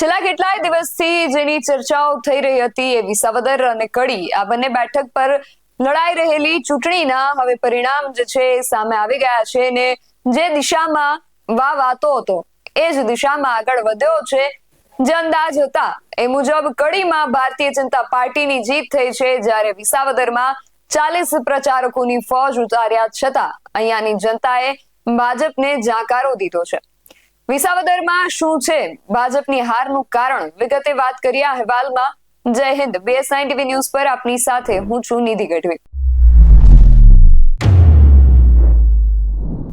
છેલ્લા કેટલાય દિવસથી જેની ચર્ચાઓ થઈ રહી હતી એ વિસાવદર અને કડી, આ બંને બેઠક પર લડાઈ રહેલી ચૂંટણીના હવે પરિણામ જે છે સામે આવી ગયા છે ને જે દિશામાં વા વાતો હતો, એ જ દિશામાં આગળ વધ્યો છે. જે અંદાજ હતા, એ મુજબ કડીમાં ભારતીય જનતા પાર્ટીની જીત થઈ છે જ્યારે વિસાવદરમાં ચાલીસ પ્રચારકોની ફોજ ઉતાર્યા છતાં અહીંયાની જનતાએ ભાજપને જાકારો દીધો છે. વિસાવદરમાં શું છે? ભાજપની હારનું કારણ વિગતે વાત કરીએ અહેવાલમાં. જય હિન્દ. બીએસઆઈ ટીવી ન્યૂઝ પર આપની સાથે હું છું નિધિ ગઢવી.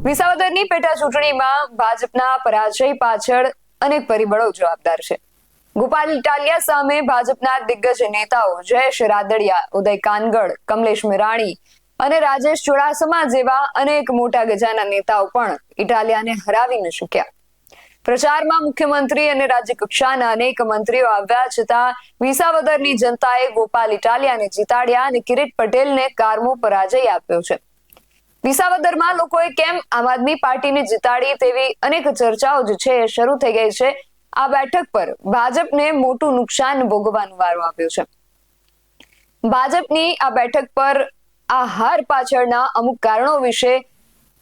વિસાવદરની પેટા ચૂંટણીમાં ભાજપના પરાજય પાછળ અનેક પરિબળો જવાબદાર છે. ગોપાલ ઇટાલિયા સામે ભાજપના દિગ્ગજ નેતાઓ જયેશ રાદડિયા, ઉદય કાનગડ, કમલેશ મિરાણી અને રાજેશ ચુડાસમા જેવા અનેક મોટા ગજાના નેતાઓ પણ ઇટાલિયાને હરાવી ન શક્યા. પ્રચારમાં મુખ્યમંત્રી અને રાજ્ય કક્ષાના અનેક મંત્રીઓ આવ્યા છતાં વિસાવદરની જનતાએ ગોપાલ ઇટાલિયાને જીતાડ્યા અને કિરીટ પટેલને કારમો પરાજય આપ્યો છે. વિસાવદરમાં લોકોએ કેમ આમ આદમી પાર્ટીને જીતાડી તેવી અનેક ચર્ચાઓ જે છે એ શરૂ થઈ ગઈ છે. આ બેઠક પર ભાજપને મોટું નુકસાન ભોગવવાનો વારો આવ્યો છે. ભાજપની આ બેઠક પર આ હાર પાછળના અમુક કારણો વિશે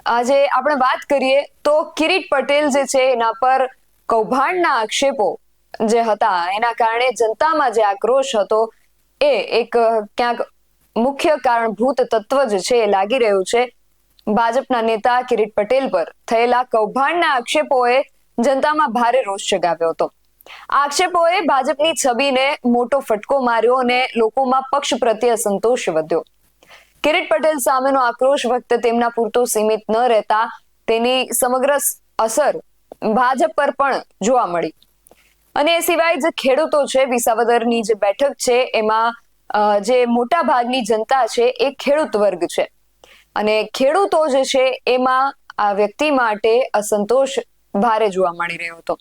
આજે આપણે વાત કરીએ તો કિરીટ પટેલ જે છે, એના પર કૌભાંડના આક્ષેપો જે હતા, એના કારણે જનતામાં જે આક્રોશ હતો, એ એક ક્યાંક મુખ્ય કારણભૂત તત્વ જે છે, એ લાગી રહ્યું છે. ભાજપના નેતા કિરીટ પટેલ પર થયેલા કૌભાંડના આક્ષેપોએ જનતામાં ભારે રોષ જગાવ્યો હતો. આક્ષેપોએ ભાજપની છબીને મોટો ફટકો માર્યો અને લોકોમાં પક્ષ પ્રત્યે અસંતોષ વધ્યો. કિરીટ પટેલ સામેનો આક્રોશ ફક્ત તેમના પૂરતો સીમિત ન રહેતા તેની સમગ્ર અસર ભાજપ પર પણ જોવા મળી. અને એ સિવાય જે ખેડૂતો છે, વિસાવદરની જે બેઠક છે, એમાં જે મોટા ભાગની જનતા છે, એ ખેડૂત વર્ગ છે. અને ખેડૂતો જે છે, એમાં આ વ્યક્તિ માટે અસંતોષ ભારે જોવા મળી રહ્યો હતો.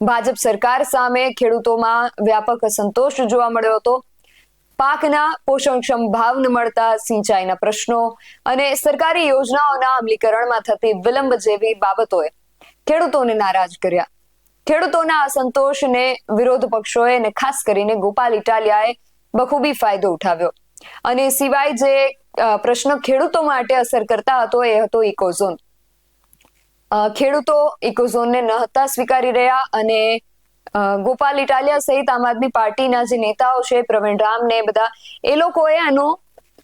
ભાજપ સરકાર સામે ખેડૂતોમાં વ્યાપક અસંતોષ જોવા મળ્યો હતો. પાકના પોષણક્ષમ ભાવ ન મળતા સિંચાઈના પ્રશ્નો અને સરકારી યોજનાઓના અમલીકરણમાં થતી વિલંબ જેવી બાબતોએ ખેડૂતોને નારાજ કર્યા. ખેડૂતોના અસંતોષને વિરોધ પક્ષોએ અને ખાસ કરીને ગોપાલ ઇટાલિયાએ બખૂબી ફાયદો ઉઠાવ્યો. અને સિવાય જે પ્રશ્ન ખેડૂતો માટે અસર કરતા હતો એ હતો ઇકોઝોન. ખેડૂતો ઇકોઝોનને ન હતા સ્વીકારી રહ્યા અને ગોપાલ ઇટાલિયા સહિત આમ આદમી પાર્ટીના જે નેતાઓ છે, પ્રવીણ રામ ને બધા, એ લોકોએ આનો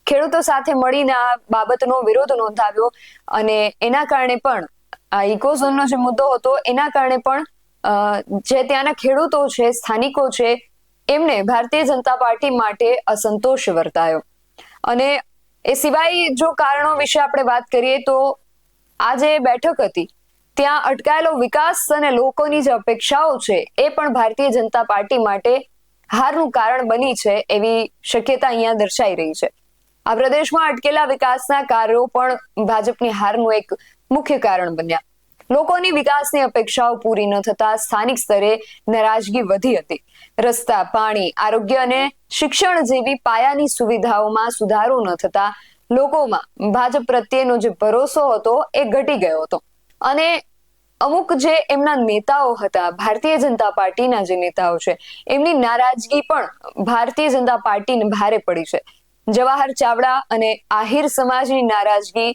ખેડૂતો સાથે મળીને આ બાબતનો વિરોધ નોંધાવ્યો અને એના કારણે પણ આ ઇકોઝોનનો જે મુદ્દો હતો, એના કારણે પણ જે ત્યાંના ખેડૂતો છે, સ્થાનિકો છે, એમને ભારતીય જનતા પાર્ટી માટે અસંતોષ વર્તાયો. અને એ સિવાય જો કારણો વિશે આપણે વાત કરીએ તો આ જે બેઠક હતી ત્યાં અટકાયેલો વિકાસ અને લોકોની જે અપેક્ષાઓ છે, એ પણ ભારતીય જનતા પાર્ટી માટે હારનું કારણ બની છે એવી શક્યતા અહીંયા દર્શાઈ રહી છે. આ પ્રદેશમાં અટકેલા વિકાસના કાર્યો પણ ભાજપની હારનું એક મુખ્ય કારણ બન્યા. લોકોની વિકાસની અપેક્ષાઓ પૂરી ન થતા સ્થાનિક સ્તરે નારાજગી વધી હતી. રસ્તા, પાણી, આરોગ્ય અને શિક્ષણ જેવી પાયાની સુવિધાઓમાં સુધારો ન થતા લોકોમાં ભાજપ પ્રત્યેનો જે ભરોસો હતો એ ઘટી ગયો હતો. અને અમુક જે એમના નેતાઓ હતા, ભારતીય જનતા પાર્ટીના જે નેતાઓ છે, એમની નારાજગી પણ ભારતીય જનતા પાર્ટીને ભારે પડી છે. જવાહર ચાવડા અને આહિર સમાજની નારાજગી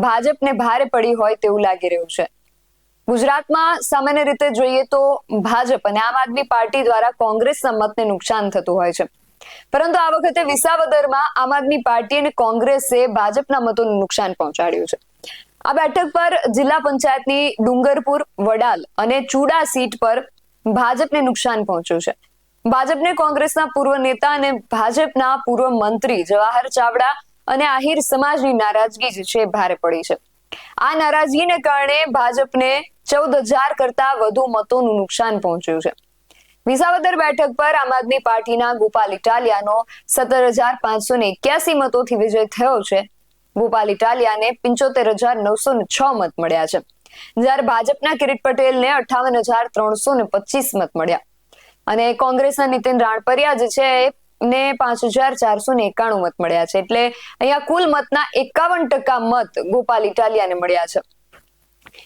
ભાજપને ભારે પડી હોય તેવું લાગી રહ્યું છે. ગુજરાતમાં સામાન્ય રીતે જોઈએ તો ભાજપ અને આમ આદમી પાર્ટી દ્વારા કોંગ્રેસના મતને નુકસાન થતું હોય છે. પરંતુ આ વખતે વિસાવદરમાં આમ આદમી પાર્ટી અને કોંગ્રેસે ભાજપના મતોનું નુકસાન પહોંચાડ્યું છે. આ બેઠક પર જિલ્લા પંચાયતની ડુંગરપુર, વડાલ અને ચુડા સીટ પર ભાજપને નુકસાન પહોંચ્યું છે. ભાજપને કોંગ્રેસના પૂર્વ નેતા અને ભાજપના પૂર્વ મંત્રી જવાહર ચાવડા અને આહિર સમાજની નારાજગી જે છે ભારે પડી છે. આ નારાજગીને કારણે ભાજપને ચૌદ હજાર કરતા વધુ મતોનું નુકસાન પહોંચ્યું છે. વિસાવદર બેઠક પર આમ આદમી પાર્ટીના ગોપાલ ઇટાલિયાનો સત્તર હજાર પાંચસો ને એક્યાસી મતોથી વિજય થયો છે. ગોપાલ ઇટાલિયાને પંચોતેર હજાર નવસો ને છ મત મળ્યા છે. જ્યારે ભાજપના કિરીટ પટેલને અઠાવન હજાર ત્રણસો ને પચીસ મત મળ્યા. અને કોંગ્રેસના નીતિન રાણપરિયા જે છે ને પાંચ હજાર ચારસો ને એકાણું મત મળ્યા છે. એટલે અહીંયા કુલ મતના એકાવન ટકા મત ગોપાલ ઇટાલિયાને મળ્યા છે.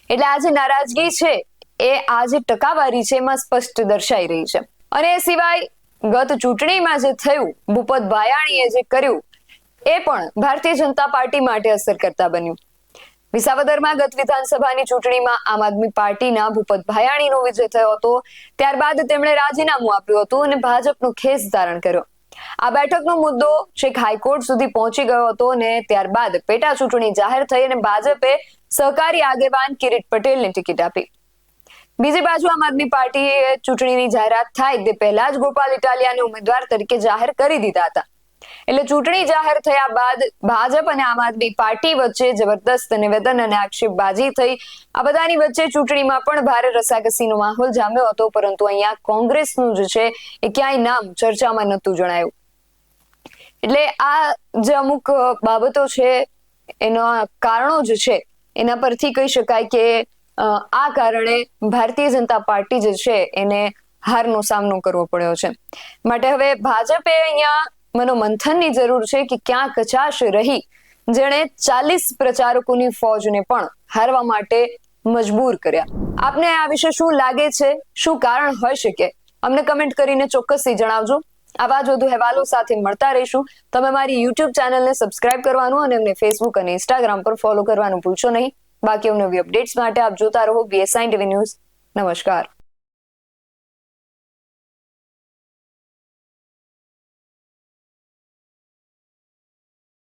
એટલે આ જે નારાજગી છે, એ આ જે ટકાવારી છે, એમાં સ્પષ્ટ દર્શાઈ રહી છે. અને એ સિવાય ગત ચૂંટણીમાં જે થયું, ભૂપત ભાયાણીએ જે કર્યું એ પણ ભારતીય જનતા પાર્ટી માટે અસર કરતા બન્યું. વિસાવદરમાં ગત વિધાનસભાની ચૂંટણીમાં આમ આદમી પાર્ટીના ભૂપત ભાયાણીનો વિજય થયો હતો. ત્યારબાદ તેમણે રાજીનામું આપ્યું હતું અને ભાજપનો ખેસ ધારણ કર્યો. આ બેઠકનો મુદ્દો છેક હાઈકોર્ટ સુધી પહોંચી ગયો હતો અને ત્યારબાદ પેટા ચૂંટણી જાહેર થઈ અને ભાજપે સહકારી આગેવાન કિરીટ પટેલને ટિકિટ આપી. બીજી બાજુ આમ આદમી પાર્ટીએ ચૂંટણીની જાહેરાત થાય તે પહેલા જ ગોપાલ ઇટાલિયાને ઉમેદવાર તરીકે જાહેર કરી દીધા હતા. એટલે ચૂંટણી જાહેર થયા બાદ ભાજપ અને આમ આદમી પાર્ટી વચ્ચે જબરદસ્ત નિવેદન અને આક્ષેપબાજી થઈ. આ બધાની વચ્ચે ચૂંટણીમાં પણ ભારે રસાકસીનો માહોલ જામ્યો હતો, પરંતુ અહીંયા કોંગ્રેસનું જ છે એ ક્યાંય નામ ચર્ચામાં નહોતું જણાયું. એટલે આ જે અમુક બાબતો છે, એના કારણો જે છે. એના પરથી કહી શકાય કે આ કારણે ભારતીય જનતા પાર્ટી જે છે, એને હારનો સામનો કરવો પડ્યો છે. માટે હવે ભાજપે અહીંયા મનોમંથનની જરૂર છે કે ક્યાં કચાશ રહી. જેણે ચાલીસ પ્રચારકોની ફોજને પણ હારવા માટે મજબૂર કર્યા. આપને આ વિશે શું લાગે છે? શું કારણ હોઈ શકે? અમને કમેન્ટ કરીને ચોક્કસથી જણાવજો. આવા જ વધુ અહેવાલો સાથે મળતા રહીશું. તમે મારી યુટ્યુબ ચેનલને સબસ્ક્રાઇબ કરવાનું અને અમને ફેસબુક અને ઇન્સ્ટાગ્રામ પર ફોલો કરવાનું ભૂલશો નહીં. બાકી નવી અપડેટ્સ માટે આપ જોતા રહો બીએસઆઈ ટીવી ન્યૂઝ નમસ્કાર.